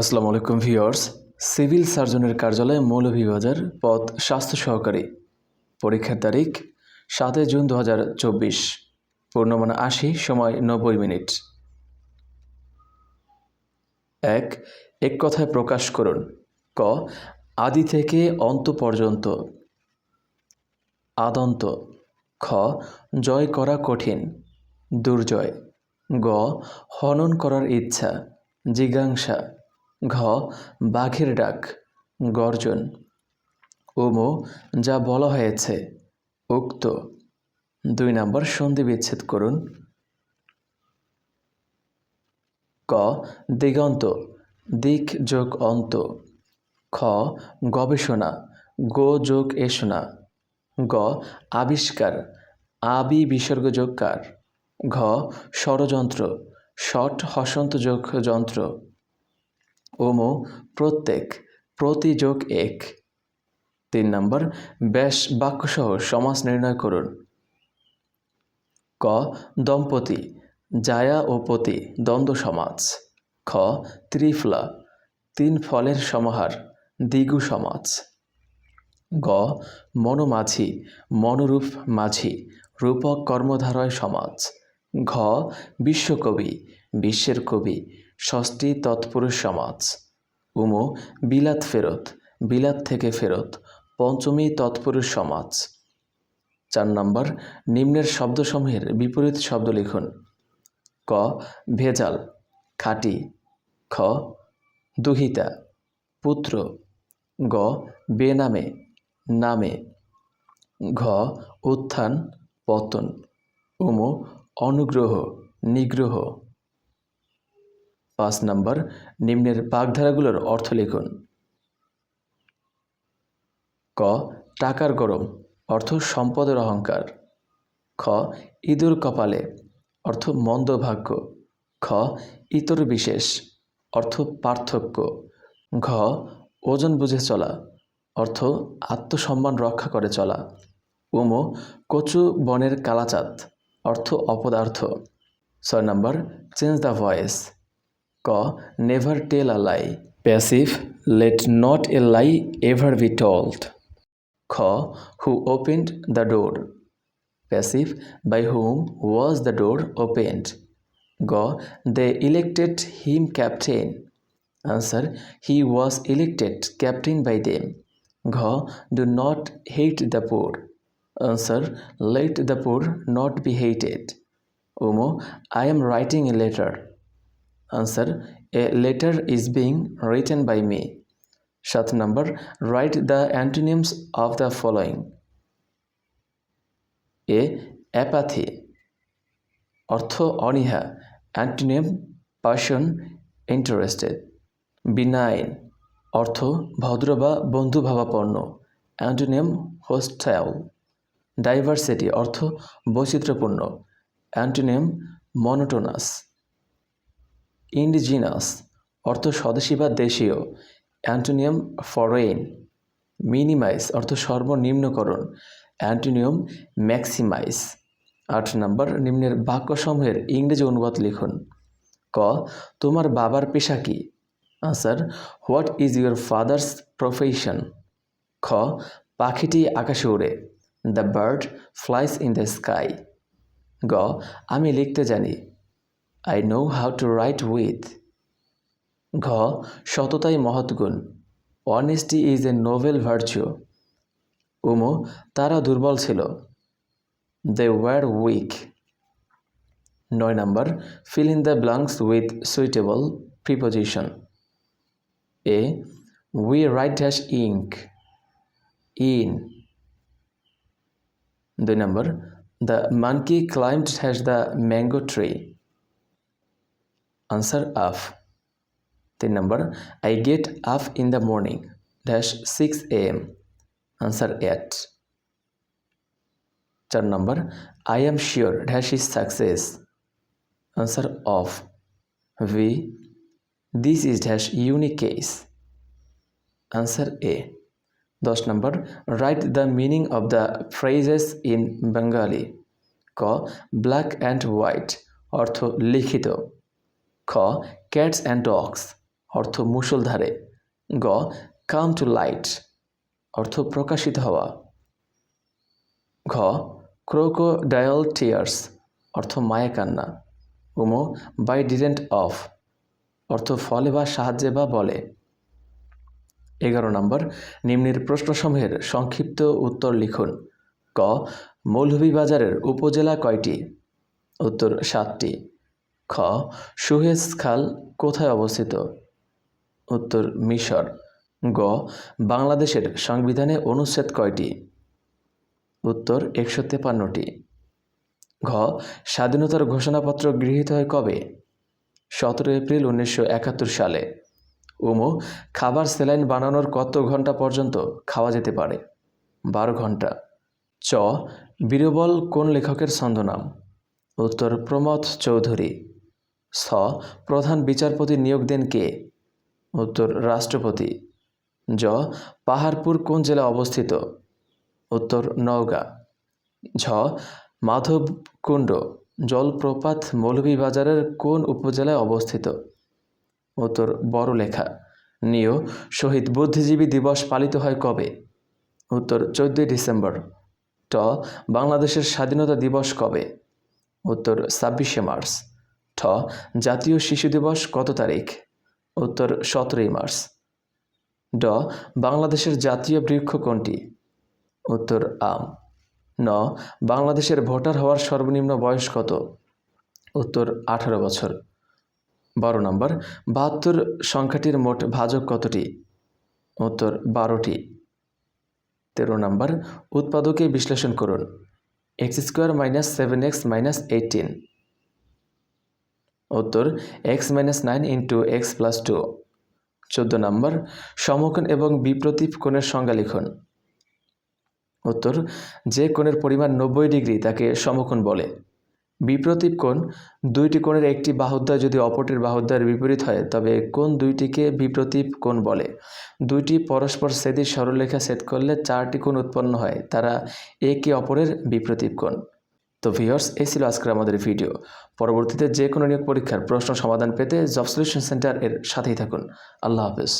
আসসালামু আলাইকুম viewers. Civil সার্জনের কার্যালয় মৌলভীবাজার পদ স্বাস্থ্য সহকারী। পরীক্ষার তারিখ সাতই জুন দু হাজার চব্বিশ। পূর্ণমান আশি সময় নব্বই মিনিট। এক এক কথায় প্রকাশ করুন। ক, আদি থেকে অন্ত পর্যন্ত। আদন্ত। খ, জয় করা কঠিন। দুর্জয়। গ, হনন করার ইচ্ছা। জিজ্ঞাসা। ঘ, বাঘের ডাক, গর্জন। ওমো, যা বলা হয়েছে, উক্ত। দুই নম্বর সন্ধি বিচ্ছেদ করুন। ক, দিগন্ত, দিক যোগ অন্ত। খ, গবেষণা, গো যোগ এষণা গ, আবিষ্কার, আবি বিসর্গ যোগ কার ঘ, ষড়যন্ত্র, ষট হসন্ত যোগ যন্ত্র। ওমো, প্রত্যেক প্রতিযোগ এক। তিন নম্বর, ব্যাস বাক্যসহ সমাস নির্ণয় করুন। ক, দম্পতি, জায়া ও পতি, দ্বন্দ্ব সমাজ। খ, ত্রিফলা, তিন ফলের সমাহার, দ্বিগু সমাজ। গ, মনোমাঝি, মনোরূপ মাঝি, রূপক কর্মধারয় সমাজ। ঘ, বিশ্বকবি, বিশ্বের কবি ষষ্ঠী তৎপুরুষ সমাজ। উমো, বিলাত ফেরত, বিলাত থেকে ফেরত, পঞ্চমী তৎপুরুষ সমাজ। চার নম্বর, নিম্নের শব্দসমূহের বিপরীত শব্দ লিখুন। ক, ভেজাল, খাটি। খ, দুহিতা, পুত্র। গ, বেনামে, নামে। ঘ, উত্থান, পতন। উমো, অনুগ্রহ, নিগ্রহ। পাঁচ নম্বর, নিম্নের বাগধারাগুলোর অর্থ লিখুন। ক, টাকার গরম, অর্থ সম্পদের অহংকার। খ, ইঁদুর কপালে, অর্থ মন্দ ভাগ্য। খ, ইতর বিশেষ, অর্থ পার্থক্য। ঘ, ওজন বুঝে চলা, অর্থ আত্মসম্মান রক্ষা করে চলা। উম, কচু বনের কালাচাঁদ, অর্থ অপদার্থ। ছয় নম্বর, চেঞ্জ দ্য ভয়েস। ক never tell a lie passive let not a lie ever be told খ who opened the door passive by whom was the door opened গ they elected him captain answer he was elected captain by them ঘ do not hate the poor answer let the poor not be hated উমো I am writing a letter answer a letter is being written by me সাত number write the antonyms of the following a apathy অর্থ অনীহা antonym passion interested benign অর্থ ভদ্র বা বন্ধুভাবাপন্ন antonym hostile diversity অর্থ বৈচিত্র্যপূর্ণ। Antonym monotonous indigenous, অর্থ স্বদেশী বা দেশীয়। অ্যান্টোনিয়াম ফরেইন মিনিমাইজ অর্থ সর্বনিম্নকরণ। অ্যান্টোনিয়াম ম্যাক্সিমাইজ আট নম্বর নিম্নের বাক্যসমূহের ইংরেজি অনুবাদ লিখুন। ক, তোমার বাবার পেশা কি? Answer, what is your father's profession? খ, পাখিটি আকাশে উড়ে the bird flies in the sky. গ, আমি লিখতে জানি। I know how to write with ঘ. সততাই মহৎ গুণ। Honesty is a novel virtue উমো, তারা দুর্বল ছিল। দে ওয়ার উইক নয় number fill in the blanks with suitable preposition a we write dash ink in দুই number the monkey climbed has the mango tree answer of তিন number I get up in the morning dash six A M answer at চার number I am sure dash is success answer of V this is dash unique case answer A দশ number write the meaning of the phrases in Bengali ক black and white অর্থ লিখিত খ cats and dogs অর্থ মুষলধারে। গ come to light অর্থ প্রকাশিত হওয়া। ঘ ক্রোকোডায়াল টিয়ার্স অর্থ মায়া কান্না। উমো বাই ডিডেন্ট অফ অর্থ ফলে বা সাহায্যে বা বলে। এগারো নম্বর, নিম্নের প্রশ্নসমূহের সংক্ষিপ্ত উত্তর লিখুন। ক, মৌলভীবাজারের উপজেলা কয়টি? উত্তর সাতটি। খ, সুহেজ খাল কোথায় অবস্থিত? উত্তর, মিশর। গ, বাংলাদেশের সংবিধানে অনুচ্ছেদ কয়টি? উত্তর, একশো তেপান্নটি। ঘ, স্বাধীনতার ঘোষণাপত্র গৃহীত হয় কবে? সতেরো এপ্রিল উনিশশো একাত্তর সালে। উমো, খাবার স্যালাইন বানানোর কত ঘণ্টা পর্যন্ত খাওয়া যেতে পারে? বারো ঘণ্টা চ, বীরবল কোন লেখকের ছন্দনাম? উত্তর প্রমথ চৌধুরী। ছ প্রধান বিচারপতি নিয়োগ দেন কে? উত্তর, রাষ্ট্রপতি। জ, পাহাড়পুর কোন জেলা অবস্থিত? উত্তর, নওগাঁ। ঝ, মাধবকুণ্ড, জলপ্রপাত মৌলভীবাজারের কোন উপজেলায় অবস্থিত? উত্তর, বড়লেখা। নিয় শহীদ বুদ্ধিজীবী দিবস পালিত হয় কবে? উত্তর, চোদ্দই ডিসেম্বর। ট, বাংলাদেশের স্বাধীনতা দিবস কবে? উত্তর, ছাব্বিশে মার্চ। ঠ জাতীয় শিশু দিবস কত তারিখ? উত্তর, সতেরোই মার্চ। ড, বাংলাদেশের জাতীয় বৃক্ষ কোনটি? উত্তর, আম। ন, বাংলাদেশের ভোটার হওয়ার সর্বনিম্ন বয়স কত? উত্তর, আঠারো বছর। বারো নম্বর, বাহাত্তর সংখ্যাটির মোট ভাজক কতটি? উত্তর, বারোটি। তেরো নম্বর, উৎপাদকে বিশ্লেষণ করুন। X square minus seven X minus eighteen. উত্তর X minus nine into X plus two চোদ্দ নম্বর, সমকোণ এবং বিপ্রতীপ কোণের সংজ্ঞা লিখুন। উত্তর, যে কোণের পরিমাণ নব্বই ডিগ্রি তাকে সমকোণ বলে। বিপ্রতীপ কোণ দুইটি কোণের একটি বাহুদ্বয় যদি অপরটির বাহুদ্বয়ের বিপরীত হয়, তবে কোন দুইটিকে বিপ্রতীপ কোণ বলে। দুইটি পরস্পর সেদি সরলরেখা সেট করলে চারটি কোণ উৎপন্ন হয়, তারা একে অপরের বিপ্রতীপ কোণ। তো ভিওর্স এই ছিল আজকের আমাদের ভিডিও। পরবর্তীতে যে কোনো নিয়োগ পরীক্ষার প্রশ্ন সমাধান পেতে জব সলিউশন সেন্টার এর সাথেই থাকুন। আল্লাহ হাফেজ।